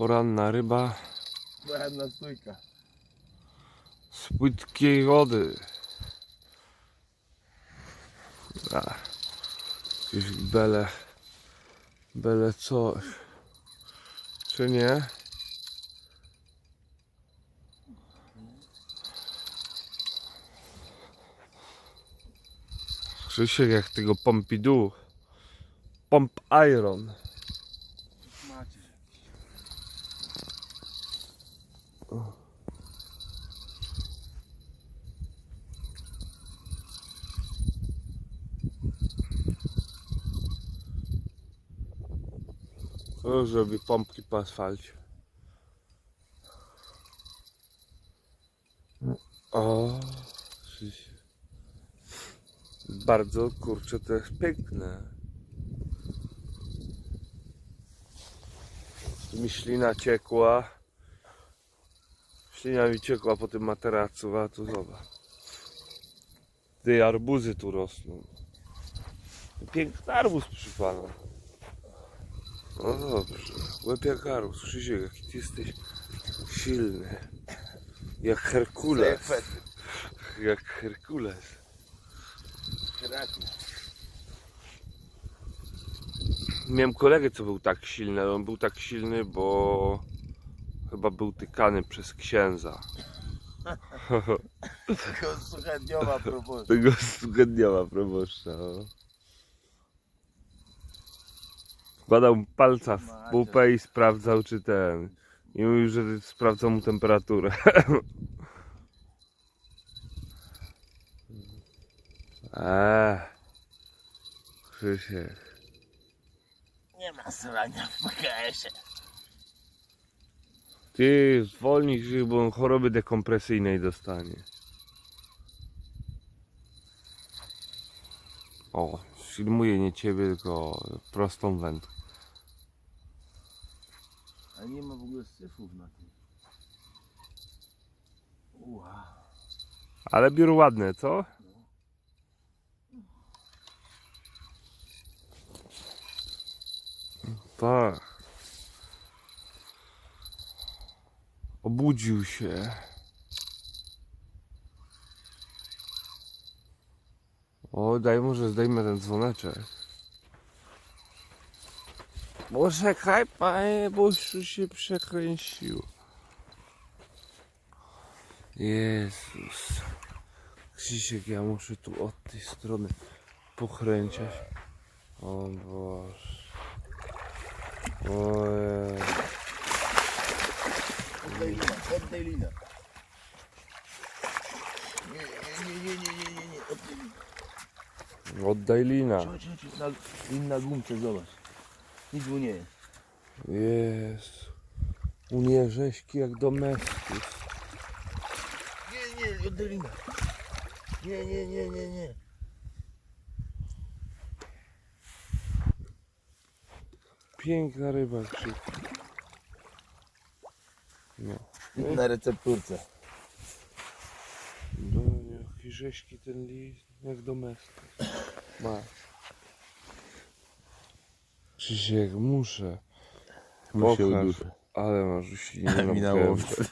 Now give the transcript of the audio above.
Poranna ryba Ładna stójka. z płytkiej wody. A, jakieś bele, bele coś. Czy nie? Krzysiek jak tego Pompidou. Pomp Iron. Kto zrobi pompki po asfalcie? O, bardzo kurczę to jest piękne. Tu mi ślina ciekła. Ślina mi ciekła po tym materacu, a tu zobacz. Ty arbuzy tu rosną. Piękny arbuz przy. No dobrze. Arbuz. Krzysiek, jaki ty jesteś silny. Jak Herkules. Jak Herkules. Miałem kolegę, co był tak silny, ale on był tak silny, bo chyba był tykany przez księdza. Tylko suchedniowa propozycja. Tego zgodniała proboszcza. No. Wkładał palca w pupę i sprawdzał, czy ten. I mówił, że sprawdzał mu temperaturę. Eee. Krzysiek. Nie ma srania w PKS-ie. Ty zwolnij się, bo on choroby dekompresyjnej dostanie. O, filmuję nie ciebie, tylko prostą wędkę. A nie ma w ogóle syfów na tym. Wow. Ale biur ładne, co? Tak. Obudził się. O, daj może zdejmę ten dzwoneczek. Poczekaj, panie, bo się przekręcił. Jezus. Krzysiek, ja muszę tu od tej strony pokręcić. O Boże. Ojej. Oddaj lina, oddaj lina. Nie, nie, nie, nie, nie, nie, nie, oddaj lina. Oddaj lina. Chodź, chodź, chodź, na, lin na gumce, zobacz. Nic mu nie jest. Jezu. U mnie rzeźki jak domestus. Nie, nie, oddaj lina. Nie, nie, nie, nie, nie. Piękna ryba, Krzysiek. No. Na recepturce. No, jaki rzeźki ten list, jak domestus. Masz. Krzysiek, muszę. Muszę Pokaż, uduszę. ale masz uśliniętą Mi na gębę. łowce.